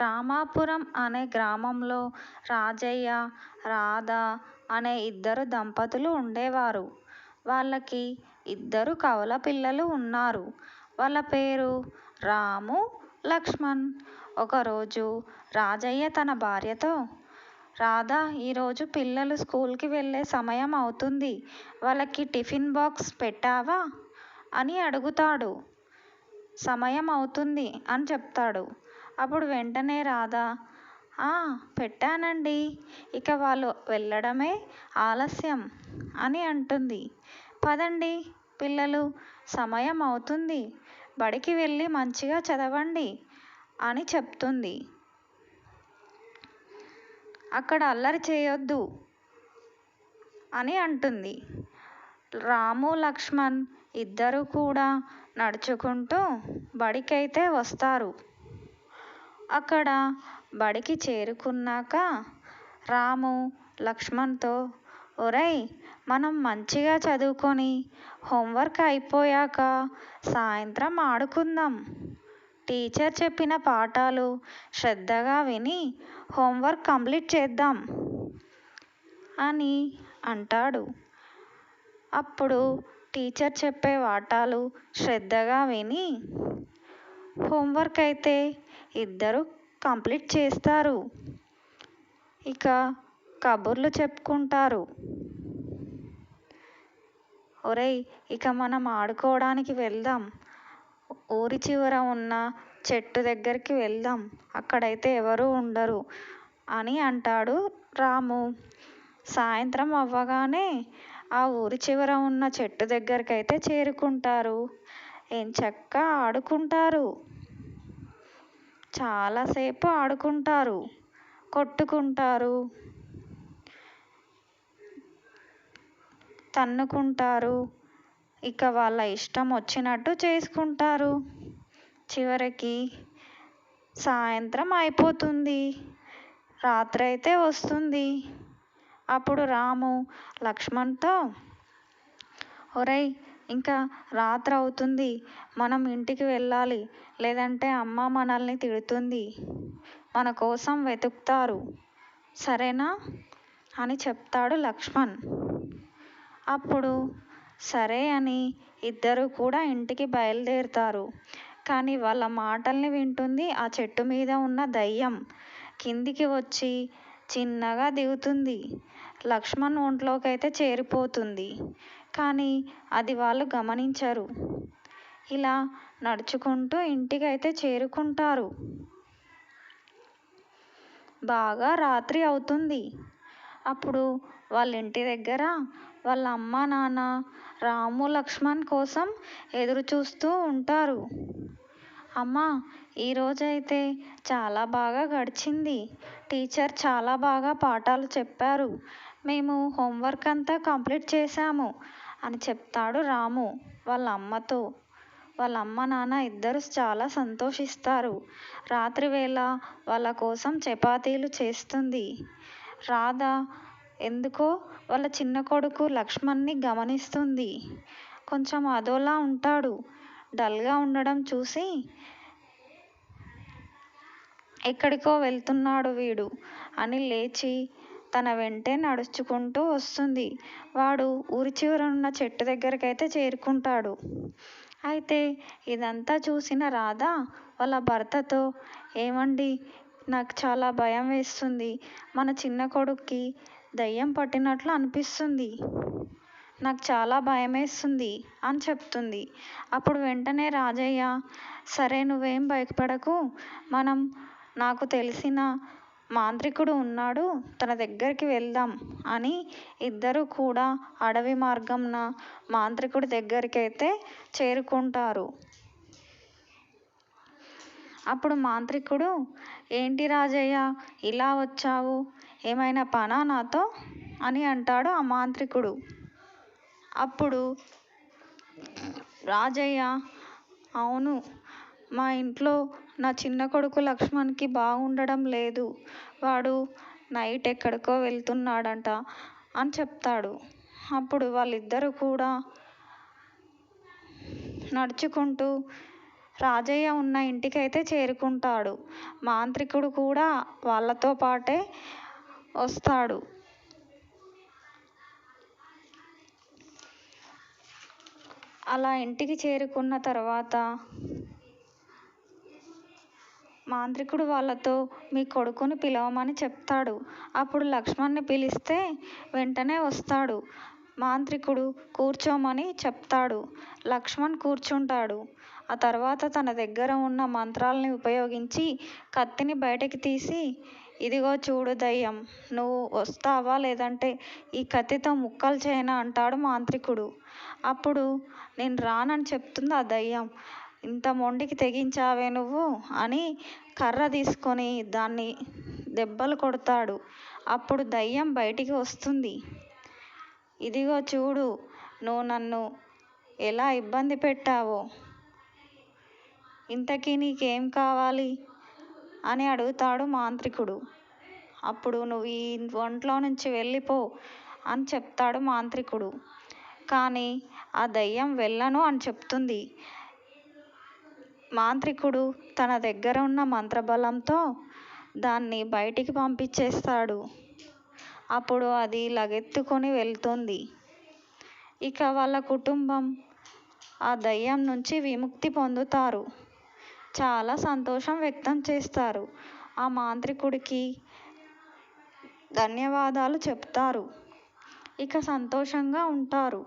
రామాపురం అనే గ్రామంలో రాజయ్య రాధ అనే ఇద్దరు దంపతులు ఉండేవారు. వాళ్ళకి ఇద్దరు కవల పిల్లలు ఉన్నారు. వాళ్ళ పేరు రాము లక్ష్మణ్. ఒకరోజు రాజయ్య తన భార్యతో రాధా ఈరోజు పిల్లలు స్కూల్కి వెళ్ళే సమయం అవుతుంది. వాళ్ళకి టిఫిన్ బాక్స్ పెట్టావా అని అడుగుతాడు. సమయం అవుతుంది అని చెప్తాడు. అప్పుడు వెంటనే రాధ ఆ పెట్టానండి. ఇక వాళ్ళు వెళ్ళడమే ఆలస్యం అని అంటుంది. పదండి పిల్లలు సమయం అవుతుంది. బడికి వెళ్ళి మంచిగా చదవండి అని చెప్తుంది. అక్కడ అల్లరి చేయొద్దు అని అంటుంది. రాము లక్ష్మణ్ ఇద్దరు కూడా నడుచుకుంటూ బడికైతే వస్తారు. అక్కడ బడికి చేరుకున్నాక రాము లక్ష్మణ్తో ఒరేయ్ మనం మంచిగా చదువుకొని హోంవర్క్ అయిపోయాక సాయంత్రం ఆడుకుందాం. టీచర్ చెప్పిన పాఠాలు శ్రద్ధగా విని హోంవర్క్ కంప్లీట్ చేద్దాం అని అంటాడు. అప్పుడు టీచర్ చెప్పే పాఠాలు శ్రద్ధగా విని హోంవర్క్ అయితే ఇద్దరు కంప్లీట్ చేస్తారు. ఇక కబుర్లు చెప్పుకుంటారు. ఒరేయ్ ఇక మనం ఆడుకోవడానికి వెళ్దాం. ఊరి చివర ఉన్న చెట్టు దగ్గరికి వెళ్దాం. అక్కడైతే ఎవరు ఉండరు అని అంటాడు రాము. సాయంత్రం అవ్వగానే ఆ ఊరి చివర ఉన్న చెట్టు దగ్గరికి అయితే చేరుకుంటారు. ఎంచక్కా ఆడుకుంటారు. చాలాసేపు ఆడుకుంటారు. కొట్టుకుంటారు. తన్నుకుంటారు. ఇక వాళ్ళ ఇష్టం వచ్చినట్టు చేసుకుంటారు. చివరికి సాయంత్రం అయిపోతుంది. రాత్రి అయితే వస్తుంది. అప్పుడు రాము లక్ష్మణ్తో ఒరేయ్ ఇంకా రాత్రి అవుతుంది మనం ఇంటికి వెళ్ళాలి. లేదంటే అమ్మ మనల్ని తిడుతుంది. మన కోసం వెతుకుతారు. సరేనా? అని చెప్తాడు లక్ష్మణ్. అప్పుడు సరే అని ఇద్దరు కూడా ఇంటికి బయలుదేరుతారు. కానీ వాళ్ళ మాటల్ని వింటుంది ఆ చెట్టు మీద ఉన్న దయ్యం. కిందికి వచ్చి చిన్నగా దిగుతుంది. లక్ష్మణ్ ఒంట్లోకి అయితే చేరిపోతుంది. కానీ అది వాళ్ళు గమనించరు. ఇలా నడుచుకుంటూ ఇంటికి అయితే చేరుకుంటారు. బాగా రాత్రి అవుతుంది. అప్పుడు వాళ్ళ ఇంటి దగ్గర వాళ్ళ అమ్మ నాన్న రాము లక్ష్మణ్ కోసం ఎదురు చూస్తూ ఉంటారు. అమ్మ ఈరోజైతే చాలా బాగా గడిచింది. టీచర్ చాలా బాగా పాఠాలు చెప్పారు. మేము హోంవర్క్ అంతా కంప్లీట్ చేసాము అని చెప్తాడు రాము. వాళ్ళ అమ్మతో వాళ్ళ అమ్మ నాన్న ఇద్దరు చాలా సంతోషిస్తారు. రాత్రి వేళ వాళ్ళ కోసం చపాతీలు చేస్తుంది. రాధ ఎందుకో? వాళ్ళ చిన్న కొడుకు లక్ష్మణ్ని గమనిస్తుంది. కొంచెం అదోలా ఉంటాడు. డల్గా ఉండడం చూసి ఎక్కడికో వెళ్తున్నాడు వీడు. అని లేచి తన వెంటే నడుచుకుంటూ వస్తుంది. వాడు ఊరి చివర ఉన్న చెట్టు దగ్గరికి అయితే చేరుకుంటాడు. అయితే ఇదంతా చూసిన రాధ వాళ్ళ భర్తతో ఏమండి నాకు చాలా భయం వేస్తుంది. మన చిన్న కొడుక్కి దయ్యం పట్టినట్లు అనిపిస్తుంది. నాకు చాలా భయం వేస్తుంది అని చెప్తుంది. అప్పుడు వెంటనే రాజయ్య సరే నువ్వేం భయపడకు. మనం నాకు తెలిసిన మాంత్రికుడు ఉన్నాడు తన దగ్గరికి వెళ్దాం అని ఇద్దరు కూడా అడవి మార్గంన మాంత్రికుడి దగ్గరికి అయితే చేరుకుంటారు. అప్పుడు మాంత్రికుడు ఏంటి రాజయ్య ఇలా వచ్చావు? ఏమైనా పనా నాతో? అని అంటాడు ఆ మాంత్రికుడు. అప్పుడు రాజయ్య అవును మా ఇంట్లో నా చిన్న కొడుకు లక్ష్మణ్కి బాగుండడం లేదు. వాడు నైట్ ఎక్కడికో వెళ్తున్నాడంట అని చెప్తాడు. అప్పుడు వాళ్ళిద్దరూ కూడా నడుచుకుంటూ రాజయ్య ఉన్న ఇంటికైతే చేరుకుంటాడు. మాంత్రికుడు కూడా వాళ్ళతో పాటే వస్తాడు. అలా ఇంటికి చేరుకున్న తర్వాత మాంత్రికుడు వాళ్ళతో మీ కొడుకుని పిలవమని చెప్తాడు. అప్పుడు లక్ష్మణ్ని పిలిస్తే వెంటనే వస్తాడు. మాంత్రికుడు కూర్చోమని చెప్తాడు. లక్ష్మణ్ కూర్చుంటాడు. ఆ తర్వాత తన దగ్గర ఉన్న మంత్రాల్ని ఉపయోగించి కత్తిని బయటకి తీసి ఇదిగో చూడు దయ్యం నువ్వు వస్తావా లేదంటే ఈ కత్తితో ముక్కలు చేయనా? అంటాడు మాంత్రికుడు. అప్పుడు నేను రానని చెప్తుంది ఆ దయ్యం. ఇంత మొండికి తెగించావే నువ్వు? అని కర్ర తీసుకొని దాన్ని దెబ్బలు కొడతాడు. అప్పుడు దయ్యం బయటికి వస్తుంది. ఇదిగో చూడు నువ్వు నన్ను ఎలా ఇబ్బంది పెట్టావో? ఇంతకీ నీకేం కావాలి? అని అడుగుతాడు మాంత్రికుడు. అప్పుడు నువ్వు ఈ ఒంట్లో నుంచి వెళ్ళిపో అని చెప్తాడు మాంత్రికుడు. కానీ ఆ దయ్యం వెళ్ళను అని చెప్తుంది. మాంత్రికుడు తన దగ్గర ఉన్న మంత్రబలంతో దాన్ని బయటికి పంపించేస్తాడు. అప్పుడు అది లగెత్తుకొని వెళ్తుంది. ఇక వాళ్ళ కుటుంబం ఆ దయ్యం నుంచి విముక్తి పొందుతారు. చాలా సంతోషం వ్యక్తం చేస్తారు. ఆ మాంత్రికుడికి ధన్యవాదాలు చెప్తారు. ఇక సంతోషంగా ఉంటారు.